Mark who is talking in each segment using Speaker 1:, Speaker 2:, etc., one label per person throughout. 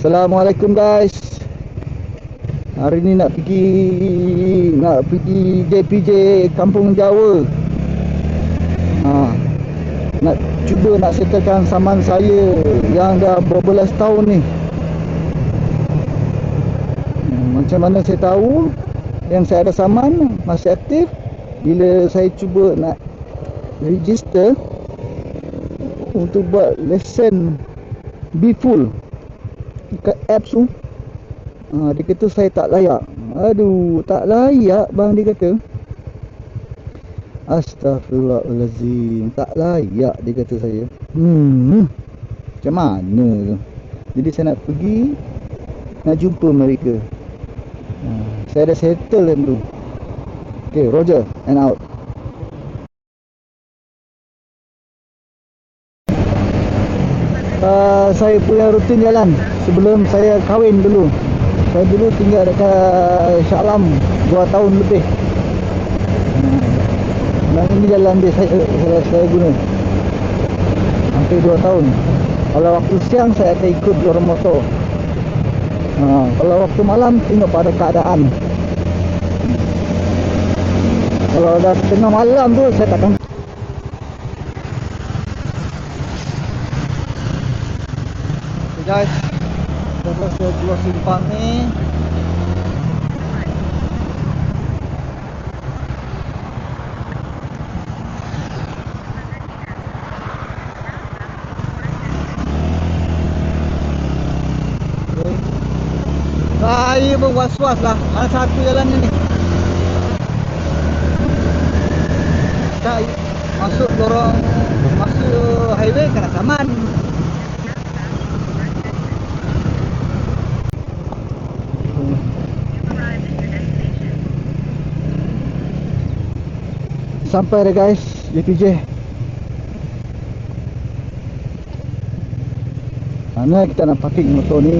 Speaker 1: Assalamualaikum guys. Hari ni nak pergi nak pergi JPJ Kampung Jawa. Ha. Nak cuba nak settlekan saman saya yang dah berbelas tahun ni. Macam mana saya tahu yang saya ada saman masih aktif bila saya cuba nak register untuk buat lesen be full dekat apps tu ha, dia kata saya tak layak. Aduh tak layak bang dia kata. Astaghfirullahalazim tak layak dia kata saya. Hmm. Macam mana? Tu jadi saya nak pergi nak jumpa mereka. Ha, saya dah settle kan tu. Okay, Roger and out. Uh, saya punya rutin jalan sebelum saya kahwin dulu. Saya dulu tinggal dekat Shah Alam 2 tahun lebih. Hmm. Dan ini jalan dia saya, saya, saya guna. Hampir 2 tahun. Kalau waktu siang saya akan ikut dorong motor. Ha, kalau waktu malam tengok pada keadaan. Kalau dah tengah malam tu saya takkan guys. Kita saya keluar simpang ni. Saya pun was-was lah. Mana satu jalannya ni? Kita masuk lorong masuk highway kena saman sampai dah guys JPJ mana kita nak parking motor ni?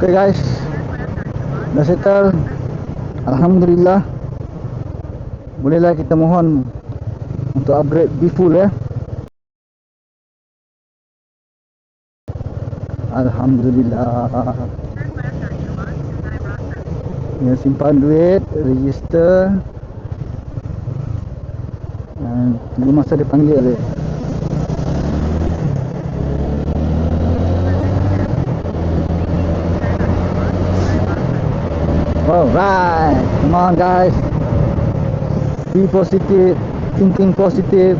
Speaker 1: Okay guys Dah settle? Alhamdulillah. Bolehlah kita mohon Untuk upgrade be full ya? Alhamdulillah. Ya simpan duit Register. Dan Tunggu masa dia panggil dia Alright, come on guys. Be positive, thinking positive.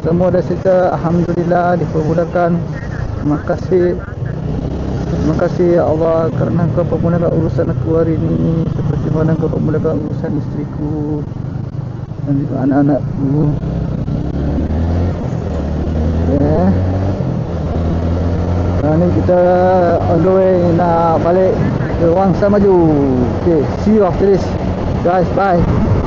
Speaker 1: Semua dah settle, Alhamdulillah dipermudahkan. Terima kasih. Terima kasih ya Allah kerana kau permudahkan urusan aku hari ini seperti mana kau permudahkan urusan istriku dan juga anak-anakku. Okay. Sekarang ni kita on the way nak balik ke Wangsa Maju. Okay, see you after this. Guys, bye.